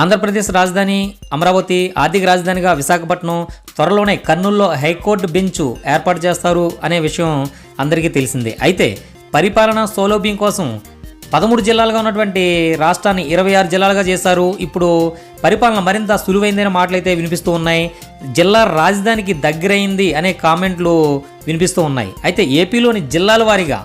ఆంధ్రప్రదేశ్ రాజధాని అమరావతి ఆర్థిక రాజధానిగా విశాఖపట్నం త్వరలోనే కర్నూలులో హైకోర్టు బెంచ్ ఏర్పాటు చేస్తారు అనే విషయం అందరికీ తెలిసిందే. అయితే పరిపాలన సౌలభ్యం కోసం పదమూడు జిల్లాలుగా ఉన్నటువంటి రాష్ట్రాన్ని ఇరవై ఆరు జిల్లాలుగా చేశారు. ఇప్పుడు పరిపాలన మరింత సులువైందనే మాటలైతే వినిపిస్తూ ఉన్నాయి. జిల్లా రాజధానికి దగ్గరైంది అనే కామెంట్లు వినిపిస్తూ ఉన్నాయి. అయితే ఏపీలోని జిల్లాల వారీగా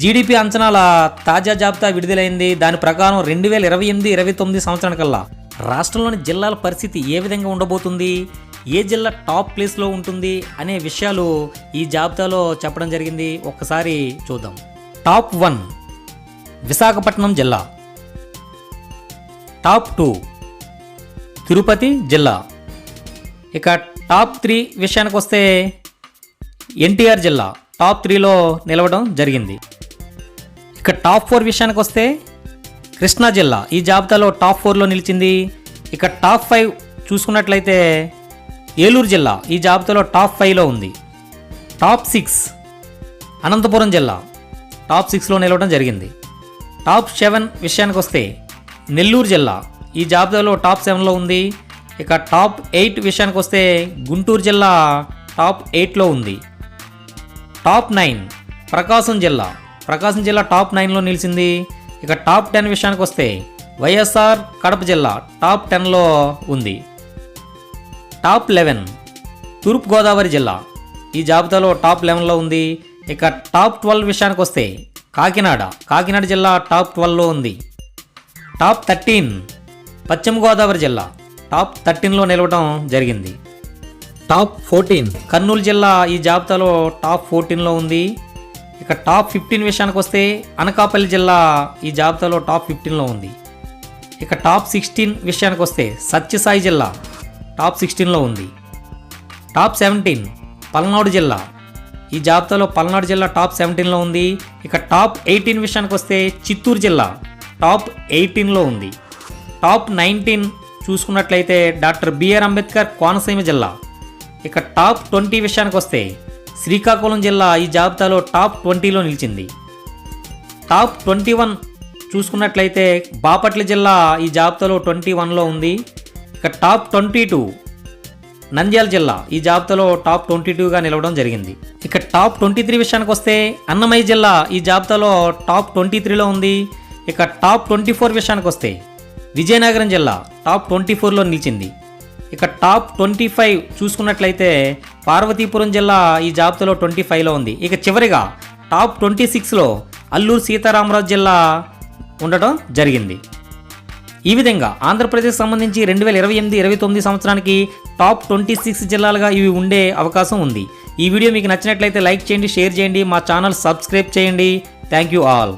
జీడిపి అంచనాల తాజా జాబితా విడుదలైంది. దాని ప్రకారం రెండు వేల ఇరవై ఎనిమిది ఇరవై తొమ్మిది సంవత్సరానికల్లా రాష్ట్రంలోని జిల్లాల పరిస్థితి ఏ విధంగా ఉండబోతుంది? ఏ జిల్లా టాప్ ప్లేస్లో ఉంటుంది? అనే విషయాలు ఈ జాబితాలో చెప్పడం జరిగింది. ఒక్కసారి చూద్దాం. టాప్ వన్ విశాఖపట్నం జిల్లా. టాప్ టూ తిరుపతి జిల్లా. ఇక టాప్ త్రీ విషయానికి వస్తే ఎన్టీఆర్ జిల్లా. టాప్ త్రీలో నిలవడం జరిగింది. ఇక టాప్ ఫోర్ విషయానికి వస్తే కృష్ణా జిల్లా. ఈ జాబితాలో టాప్ ఫోర్లో నిలిచింది. ఇక టాప్ ఫైవ్ చూసుకున్నట్లయితే ఏలూరు జిల్లా. ఈ జాబితాలో టాప్ ఫైవ్లో ఉంది. టాప్ సిక్స్ అనంతపురం జిల్లా. టాప్ సిక్స్లో నిలవడం జరిగింది. టాప్ సెవెన్ విషయానికి వస్తే నెల్లూరు జిల్లా. ఈ జాబితాలో టాప్ సెవెన్లో ఉంది. ఇక టాప్ ఎయిట్ విషయానికి వస్తే గుంటూరు జిల్లా టాప్ ఎయిట్లో ఉంది. టాప్ నైన్ ప్రకాశం జిల్లా. ప్రకాశం జిల్లా టాప్ నైన్లో నిలిచింది. ఇక టాప్ టెన్ విషయానికి వస్తే వైఎస్ఆర్ కడప జిల్లా టాప్ టెన్లో ఉంది. టాప్ లెవెన్ తూర్పుగోదావరి జిల్లా ఈ జాబితాలో టాప్ లెవెన్లో ఉంది. ఇక టాప్ ట్వెల్వ్ విషయానికి వస్తే కాకినాడ కాకినాడ జిల్లా టాప్ ట్వెల్వ్లో ఉంది. టాప్ థర్టీన్ పశ్చిమ గోదావరి జిల్లా టాప్ థర్టీన్లో నిలవడం జరిగింది. టాప్ ఫోర్టీన్ కర్నూలు జిల్లా ఈ జాబితాలో టాప్ ఫోర్టీన్లో ఉంది. ఇక టాప్ ఫిఫ్టీన్ విషయానికి వస్తే అనకాపల్లి జిల్లా ఈ జాబితాలో టాప్ ఫిఫ్టీన్లో ఉంది. ఇక టాప్ సిక్స్టీన్ విషయానికి వస్తే సత్యసాయి జిల్లా టాప్ సిక్స్టీన్లో ఉంది. టాప్ సెవెంటీన్ పల్నాడు జిల్లా ఈ జాబితాలో పల్నాడు జిల్లా టాప్ సెవెంటీన్లో ఉంది. ఇక టాప్ ఎయిటీన్ విషయానికి వస్తే చిత్తూరు జిల్లా టాప్ ఎయిటీన్లో ఉంది. టాప్ నైన్టీన్ చూసుకున్నట్లయితే doctor B R Ambedkar Konaseema జిల్లా. ఇక టాప్ ట్వంటీ విషయానికి వస్తే శ్రీకాకుళం జిల్లా ఈ జాబితాలో టాప్ ట్వంటీలో నిలిచింది. టాప్ ట్వంటీ వన్ చూసుకున్నట్లయితే బాపట్ల జిల్లా ఈ జాబితాలో ట్వంటీ వన్లో ఉంది. ఇక టాప్ ట్వంటీ టూ నంద్యాల జిల్లా ఈ జాబితాలో టాప్ ట్వంటీ టూగా నిలవడం జరిగింది. ఇక టాప్ ట్వంటీ త్రీ విషయానికి వస్తే అన్నమయ్య జిల్లా ఈ జాబితాలో టాప్ ట్వంటీ త్రీలో ఉంది. ఇక టాప్ ట్వంటీ ఫోర్ విషయానికి వస్తే విజయనగరం జిల్లా టాప్ ట్వంటీ ఫోర్లో నిలిచింది. ఇక టాప్ ట్వంటీ ఫైవ్ చూసుకున్నట్లయితే పార్వతీపురం జిల్లా ఈ జాబితాలో ట్వంటీ ఫైవ్లో ఉంది. ఇక చివరిగా టాప్ ట్వంటీ సిక్స్లో అల్లూరు సీతారామరాజు జిల్లా ఉండటం జరిగింది. ఈ విధంగా ఆంధ్రప్రదేశ్ సంబంధించి రెండు వేల ఇరవై ఎనిమిది ఇరవై తొమ్మిది సంవత్సరానికి టాప్ ట్వంటీ సిక్స్ జిల్లాలుగా ఇవి ఉండే అవకాశం ఉంది. ఈ వీడియో మీకు నచ్చినట్లయితే లైక్ చేయండి షేర్ చేయండి మా ఛానల్ సబ్స్క్రైబ్ చేయండి. Thank you all.